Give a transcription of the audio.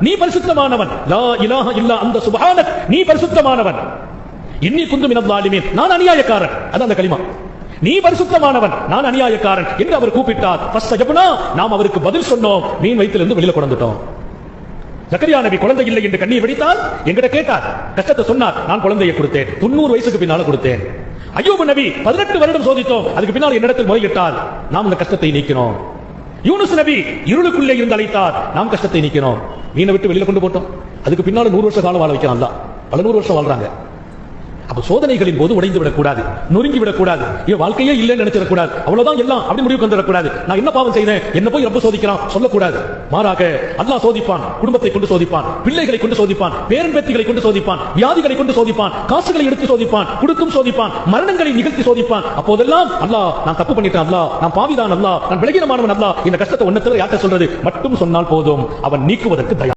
நீ பரிசுத்தமானவன். லா இலாஹ இல்லா அந்த சுபஹானக். நீ பரிசுத்தமானவன். இன்னி குந்து மினல்லாலிமீன் நான் அநியாயக்காரன். அது அந்த களிமா. நீ பரிசுத்தமானவன். நான் அநியாயக்காரன் என்று அவர் கூப்பிட்டார். ஃபஸ்தஜப்னா நாம் அவருக்கு பதில் சொன்னோம். மீன் வயிற்றிலிருந்து வெளியில கொண்டுட்டோம் ஜக்கரியா நபி குழந்தை இல்லை என்று கண்ணீர் வெடித்தால் எங்கிட்ட கேட்டார். கஷ்டத்தை சொன்னார். நான் குழந்தையை கொடுத்தேன். தொண்ணூறு வயசுக்கு பின்னால கொடுத்தேன். ஐயோபு நபி பதினெட்டு வருடம் சோதித்தோம். அதுக்கு பின்னால் என்னிடத்தில் முறையிட்டால் நாம் இந்த கஷ்டத்தை நீக்கினோம். யூனுஸ் நபி இருளுக்குள்ளே இருந்து அழைத்தார். நாம் கஷ்டத்தை நீக்கினோம். மீனை விட்டு வெளியில கொண்டு போட்டோம். அதுக்கு பின்னால நூறு வருஷ காலம் வாழ வைக்கிறான் பல நூறு வருஷம் வாழ்றாங்க. அப்ப சோதனைகளின் போது உடைந்து விடக்கூடாது நொறுங்கி விடக்கூடாது. என் வாழ்க்கையே இல்லைன்னு நினைச்சிடக்கூடாது. அவ்வளவுதான் எல்லாம் அப்படி முடிவுக்கு வந்துடக்கூடாது. நான் என்ன பாவம் செய்தேன்? என்ன போய் ரொம்ப சோதிக்கிறான். சொல்லக்கூடாது. மாறாக அல்லாஹ் சோதிப்பான் குடும்பத்தை கொண்டு சோதிப்பான் பிள்ளைகளை கொண்டு சோதிப்பான் பேரன் பேத்திகளை கொண்டு சோதிப்பான் வியாதிகளை கொண்டு சோதிப்பான் காசுகளை எடுத்து சோதிப்பான் கொடுக்கும் சோதிப்பான் மரணங்களை நிகழ்த்தி சோதிப்பான். அப்போதெல்லாம் அல்லாஹ் நான் தப்பு பண்ணிட்டேன் அல்லாஹ் நான் பாவிதான் அல்லாஹ் நான் விலகினமானவன் அல்லாஹ். இந்த கஷ்டத்தை ஒன்னத்துல யார்கிட்ட சொல்றது? மட்டும் சொன்னால் போதும். அவன் நீக்குவதற்கு தயார்.